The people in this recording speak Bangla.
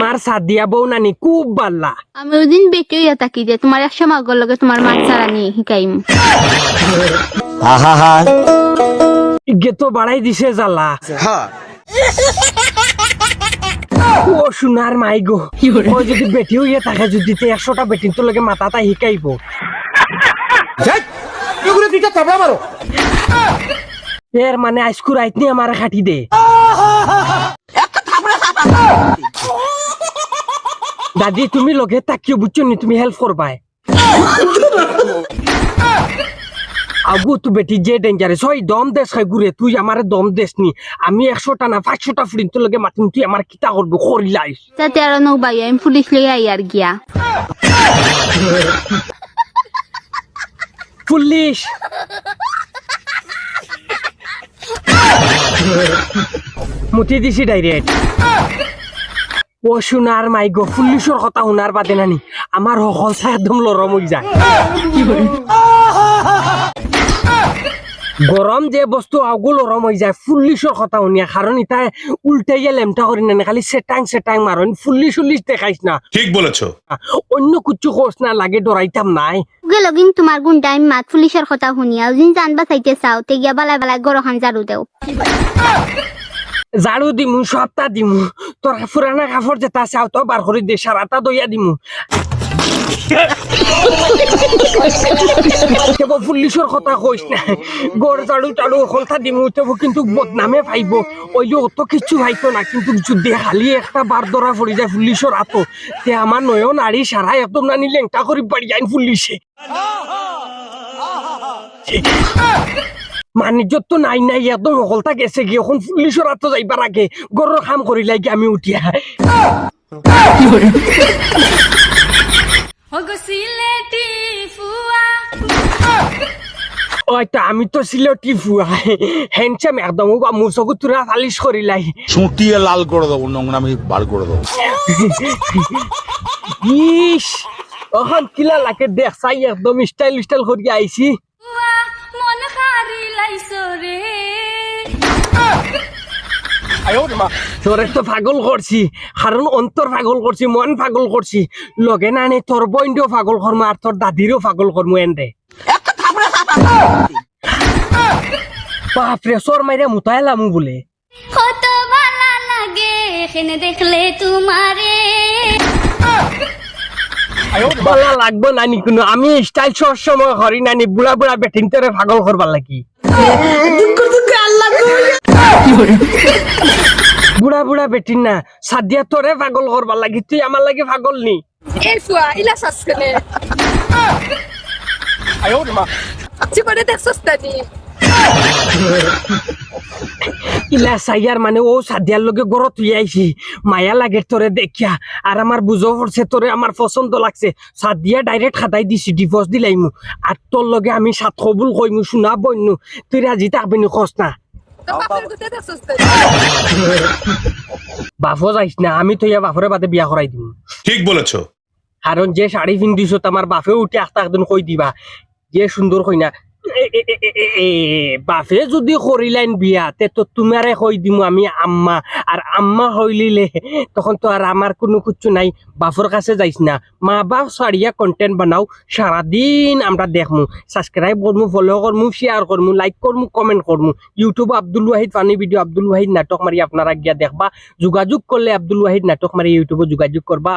আমার সাদিয়া বউ নানি খুব বাল্লা। আমি ওদিন বেটি হইয়া থাকি যে তোমার একশো মাগর লগে তোমার মাছ ছাড়া নিয়ে শিকাইম ইগে তো বাড়াই দিছে জ্বালা হ্যাঁ ও সোনার মাই গো। ও যদি বেটি হইয়া থাকে যদি একশোটা বেটিন তো লগে শিকাইব দুইটা চাপড়া মারো। এর মানে আইসকুর আইতনি আমার খাটি দে। দাদি তুমি লগে তাকিও বুঝছ নি তুমি হেল্প করবাই। আগু তু বেটি যে ডেঞ্জারাস হয় দম দেশ খাই ঘুরে তুই আমার দম দেশ নি। আমি একশোটা না পাঁচশোটা ফ্রিন তোর লগে মাতিম তুই আমার কিতা করব করিলাইস। যাতে আর নৌ বাই আমি পুলিশ লইয়া আইয়ার গিয়া। পুলিশ! মুতি দিছি ডাইরেক্ট। ও শোনার মাই গো পুলিশের কথা শুনার বাদে নানি। আমার হকলটা একদম লরম হয়ে যায়। গরম যে বস্তু আগুল লরম হয়ে যায় পুলিশের কথা শুনিয়া। কারণ ইটা উল্টাইয়া লেমটা করি না খালি সেটাং সেটাং মারন পুলিশ উলিশ দেখাইস না। ঠিক বলেছ। অন্য কুচ্ছু কোস না লাগে ডরাইতাম নাই। লগিন তোমার গুণ টাইম মাত পুলিশের কথা শুনিয়া ওদিন জানবা চাইতে চাও তে গিয়া বালাই বালাই গরখান জারু দেও ঝাড়ু দিমু, সপ্তাহ দিমু। তোর পুরানা কাপড় যেটা চাও তো বার করে দে সারাটা দইয়া দিমু। কেবল পুলিশের কথা কইস না। গড় ঝাড়ু টাড়ু হলতা দিমু তবু কিন্তু বদনামে পাইব ওই যে অত কিছু পাইতো না, কিন্তু যদি খালি একটা বার ধরা পড়ি যায় পুলিশের হাতো তে আমার নয়ন আড়ি সারা একদম নানি লেংটা করি পারি যাই পুলিশে মানিজ্য তো নাই নাই একদম সকলতা গেছে কি এখন পুলিশের হাত যাইবার আগে গরর কাম করি লাগি আমি উঠিয়া ওইটা আমি তো সিলেটি ফুয়া হ্যান্ডসাম একদম বা মুর চকু তুরা ফালিশ করি লাই লাল করে দেবো নোংরামি বার করে দেবো। ইস এখন কিলা লাগে দেখ চাই একদম স্টাইল স্টাইল করি আইছি তোরে তো পাগল করছি কারণ অন্তর পাগল করছি মন পাগল করছি। লগে না নে তোর বইন্ডও পাগল করমু আর তোর দাদিরও পাগল করমু এন্ডে বাপরে সর মাইরে মুতাইলামু বলে। কত ভালো লাগে এখানে দেখলে তোমারে। বলা লাগবো নানি কোনো আমি স্টাইল সব সময় করি নানি বুড়া বুড়া বেটিন তোরে পাগল করবার লাগি। বুড়া বুড়া বেটিন না সাদিয়া তোরে পাগল করবার লাগি তুই আমার লাগে পাগল নি। দেখছস তানি ইলা সাইয়ার মানে ও সাদিয়ার লগে গড় তুই আইছি। মায়া লাগে তোরে দেখিয়া। আর আমার বুঝো পড়ছে তোরে আমার পছন্দ লাগছে। সাদিয়া ডাইরেক্ট খাতাই দিছি ডিভোর্স দিলাইমু আর তোর লগে আমি সাত কবুল কইমু শুনা বইনু। তুই রাজি থাকবি নি। খস না বাফও যাইস না আমি তো ইয়া বাফরে বাদে বিয়া করাই দিমু। ঠিক বলেছ। কারণ যে শাড়ি পিন্ধিছ আমার বাপে উঠে আস্তা একদিন কই দিবা। যে সুন্দর কই না এ, এ, এ, এ, এ, এ, বাপে যদি করিলেন বিয়া, তে তোমারে কই দিমু আমি আম্মা। আর আম্মা হইলিলে তখন তো আর আমার কোনো কিচ্ছু নাই। কাছে যাইস না। মা বাপ সারিয়া কন্টেন্ট বানাও সারাদিন আমরা দেখমু। সাবস্ক্রাইব করমু ফলো করমু শেয়ার করমু লাইক করমু কমেন্ট করমু YouTube Abdul Wahid funny video Abdul Wahid নাটক মারি আপনারা গিয়া দেখবা। যোগাযোগ করলে আব্দুল ওয়াহিদ নাটক মারি ইউটিউবে যোগাযোগ করবা